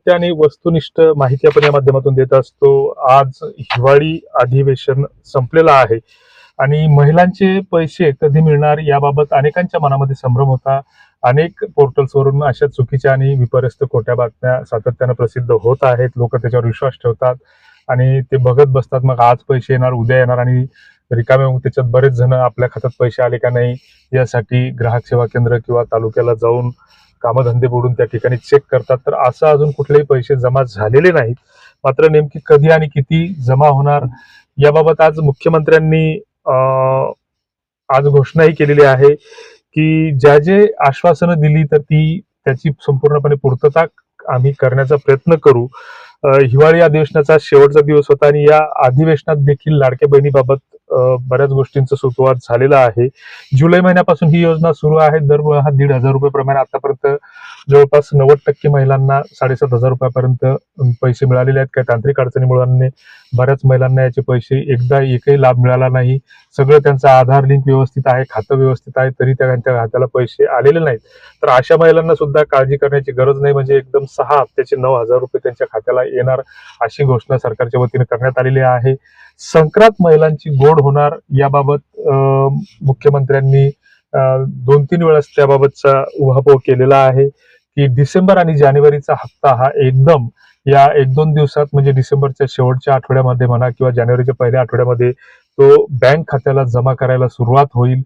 सत्य आणि वस्तुनिष्ठ माहिती आपण या माध्यमातून देत असतो. आज हिवाळी अधिवेशन संपलेलं आहे आणि महिलांचे पैसे कधी मिळणार याबाबत अनेकांच्या मनामध्ये संभ्रम होता. अनेक पोर्टल्सवरून अशा चुकीच्या आणि विपर्यस्त खोट्या बातम्या सातत्यानं प्रसिद्ध होत आहेत. लोक त्याच्यावर विश्वास ठेवतात आणि ते बघत बसतात मग आज पैसे येणार उद्या येणार आणि रिकामे मग त्याच्यात बरेच जण आपल्या खात्यात पैसे आले का नाही? यासाठी ग्राहक सेवा केंद्र किंवा तालुक्याला जाऊन कामधंदे बुडून त्या ठिकाणी चेक करतात. तर असं अजून कुठलेही पैसे जमा झालेले नाहीत. मात्र नेमकी कधी आणि किती जमा होणार याबाबत आज मुख्यमंत्र्यांनी आज घोषणाही केलेली आहे की ज्या जे आश्वासनं दिली तर ती त्याची संपूर्णपणे पूर्तता आम्ही करण्याचा प्रयत्न करू. हिवाळी अधिवेशनाचा शेवटचा दिवस होता आणि या अधिवेशनात देखील लाडक्या बहिणीबाबत बऱ्याच गोष्टींचं सुतोवाद झालेला आहे. जुलै महिन्यापासून ही योजना सुरू आहे. दरमहा दीड हजार रुपये प्रमाणे आतापर्यंत जवळपास नव्वद टक्के महिलांना साडेसात हजार रुपयापर्यंत पैसे मिळालेले आहेत. काही तांत्रिक अडचणीमुळे बऱ्याच महिलांना याचे पैसे एकदा एकही लाभ मिळाला नाही. सगळं त्यांचा आधार लिंक व्यवस्थित आहे खातं व्यवस्थित आहे तरी त्या त्यांच्या खात्याला पैसे आलेले नाहीत. तर अशा महिलांना सुद्धा काळजी करण्याची गरज नाही. म्हणजे एकदम सहा हप्त्याचे नऊ हजार रुपये त्यांच्या खात्याला येणार अशी घोषणा सरकारच्या वतीने करण्यात आलेली आहे. संक्रांत महिलांची गोड होणार याबाबत मुख्यमंत्र्यांनी दोन तीन वेळास त्याबाबतचा उहापोह केलेला आहे की डिसेंबर आणि जानेवारीचा हप्ता हा एकदम या एक दोन दिवसात म्हणजे डिसेंबरच्या शेवटच्या आठवड्यामध्ये म्हणा किंवा जानेवारीच्या पहिल्या आठवड्यामध्ये तो बँक खात्याला जमा करायला सुरुवात होईल.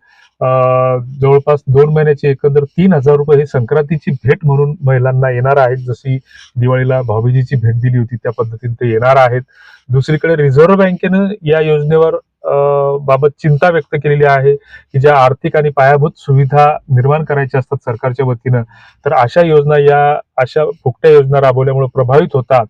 जवळपास दोन महिन्याचे एकंदर तीन हजार रुपये ही संक्रांतीची भेट म्हणून महिलांना येणार आहेत. जशी दिवाळीला भाऊबीजीची भेट दिली होती त्या पद्धतीने ते येणार आहेत. दुसरीकडे रिझर्व्ह बँकेनं या योजनेवर बाबत चिंता व्यक्त केलेली आहे की ज्या आर्थिक आणि पायाभूत सुविधा निर्माण करायच्या असतात सरकारच्या वतीनं तर अशा योजना या अशा फुकट्या योजना राबवल्यामुळे प्रभावित होतात.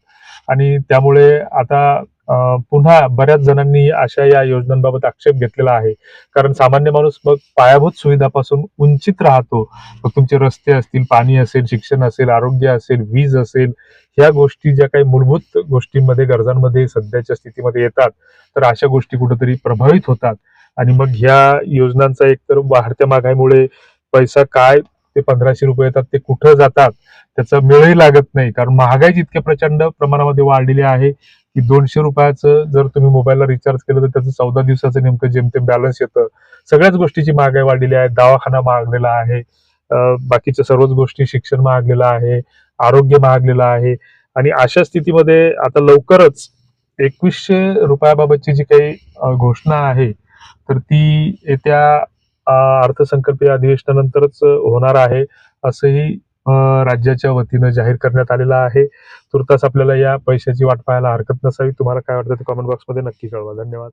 आणि त्यामुळे आता पुन्हा बऱ्याच जणांनी अशा या योजनांबाबत आक्षेप घेतलेला आहे. कारण सामान्य माणूस मग पायाभूत सुविधापासून वंचित राहतो. मग तुमचे रस्ते असतील पाणी असेल शिक्षण असेल आरोग्य असेल वीज असेल ह्या गोष्टी ज्या काही मूलभूत गोष्टींमध्ये गरजांमध्ये सध्याच्या स्थितीमध्ये येतात तर अशा गोष्टी कुठेतरी प्रभावित होतात. आणि मग ह्या योजनांचा एक तर वाढत्या महागाईमुळे पैसा काय ते पंधराशे रुपये येतात ते कुठं जातात त्याचा मेळही लागत नाही. कारण महागाई जितक्या प्रचंड प्रमाणामध्ये वाढलेली आहे की दोनशे रुपयाचं जर तुम्ही मोबाईलला रिचार्ज केलं तर त्याचं चौदा दिवसाचं नेमकं जेमतेम बॅलन्स येतं. सगळ्याच गोष्टीची महागाई वाढलेली आहे दवाखाना महागलेला आहे बाकीच्या सर्वच गोष्टी शिक्षण महागलेलं आहे आरोग्य महागलेलं आहे. आणि अशा स्थितीमध्ये आता लवकरच एकवीसशे रुपयाबाबतची जी काही घोषणा आहे तर ती येत्या अर्थसंकल्पीय अधिवेशनानंतरच होणार आहे असंही राज्याच्या वतीनं जाहीर करण्यात आलेला आहे. तुर्तास आपल्याला या पैशाची वाट पाहायला हरकत नसावी. तुम्हाला काय वाटतं ते कॉमेंट बॉक्समध्ये नक्की कळवा. धन्यवाद.